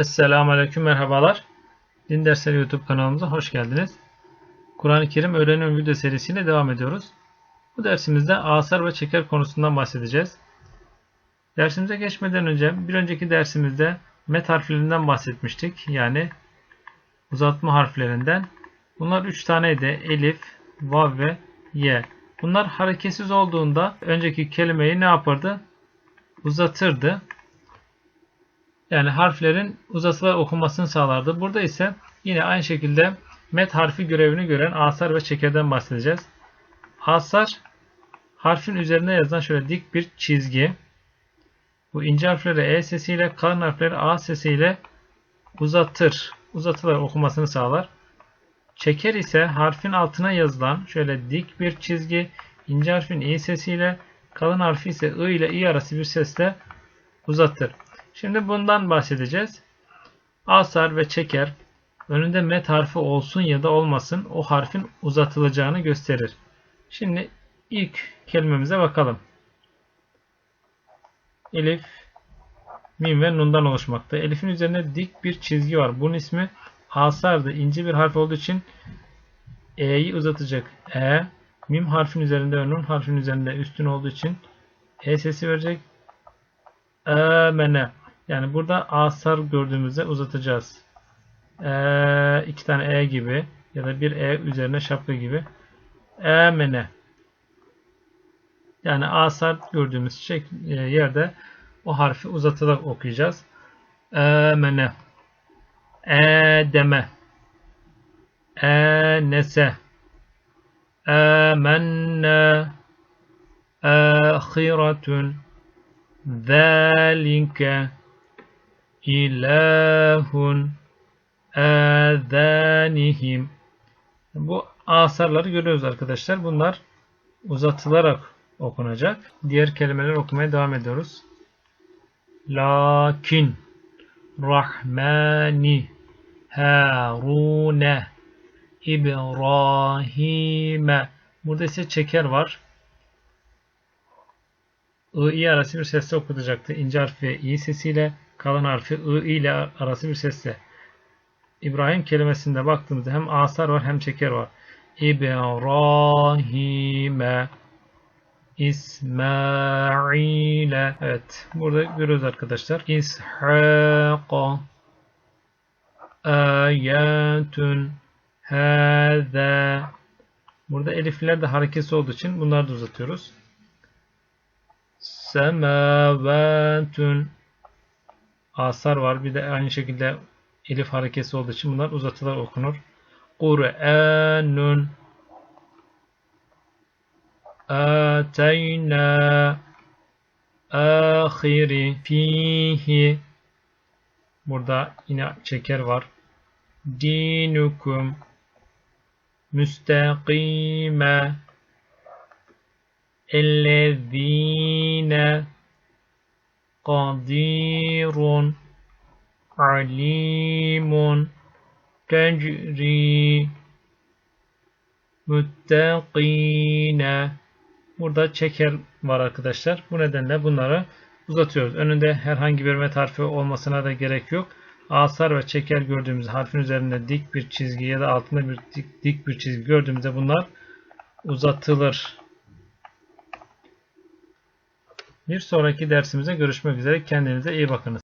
Esselamu Aleyküm merhabalar. Din Dersleri YouTube kanalımıza hoş geldiniz. Kur'an-ı Kerim öğrenim video serisiyle devam ediyoruz. Bu dersimizde asar ve çeker konusundan bahsedeceğiz. Dersimize geçmeden önce bir önceki dersimizde met harflerinden bahsetmiştik. Yani uzatma harflerinden. Bunlar 3 taneydi. Elif, vav ve ye. Bunlar hareketsiz olduğunda önceki kelimeyi ne yapardı? Uzatırdı. Yani harflerin uzatılarak okunmasını sağlardı. Burada ise yine aynı şekilde met harfi görevini gören asar ve çekerden bahsedeceğiz. Asar harfin üzerine yazılan şöyle dik bir çizgi. Bu ince harfleri E sesiyle, kalın harfleri A sesiyle uzatır. Uzatılarak okumasını sağlar. Çeker ise harfin altına yazılan şöyle dik bir çizgi, ince harfin İ sesiyle, kalın harfi ise I ile İ arası bir sesle uzatır. Şimdi bundan bahsedeceğiz. Asar ve çeker önünde met harfi olsun ya da olmasın o harfin uzatılacağını gösterir. Şimdi ilk kelimemize bakalım. Elif, mim ve nundan oluşmakta. Elif'in üzerinde dik bir çizgi var. Bunun ismi asardı. İnce bir harf olduğu için e'yi uzatacak. E, mim harfin üzerinde ve nun harfin üzerinde üstün olduğu için e sesi verecek. Amene. Yani burada asar gördüğümüzde uzatacağız. E, iki tane E gibi ya da bir E üzerine şapka gibi. E mene. Yani asar gördüğümüz şey, e, yerde o harfi uzatarak okuyacağız. E mene. E deme. E nese. E menne. E khiratun. Zalike ilahun ezenihim. Bu asarları görüyoruz arkadaşlar. Bunlar uzatılarak okunacak. Diğer kelimeler okumaya devam ediyoruz. Lakin Rahmani Harune İbrahim'e Burada ise çeker var. I, I arası bir sesle okutacaktı. İnce harfi I sesiyle kalın harfi I, ile arası bir sesle. İbrahim kelimesinde baktığımızda hem asar var hem çeker var. İbrahim'e İsmail'e Evet. Burada görüyoruz arkadaşlar. İshak'a Ayatun Hâzâ Burada elifler de harekesi olduğu için bunları da uzatıyoruz semavatun asar var. Bir de aynı şekilde elif harekesi olduğu için bunlar uzatılar okunur. Kur'anun ateyna ahiri fihi burada yine çeker var. Dinukum müstakime ellezine kadirun alimun tecri müttakine Burada çeker var arkadaşlar. Bu nedenle bunları uzatıyoruz. Önünde herhangi bir met harfi olmasına da gerek yok. Asar ve çeker gördüğümüz harfin üzerinde dik bir çizgi ya da altında bir dik, dik bir çizgi gördüğümüzde bunlar uzatılır. Bir sonraki dersimize görüşmek üzere. Kendinize iyi bakınız.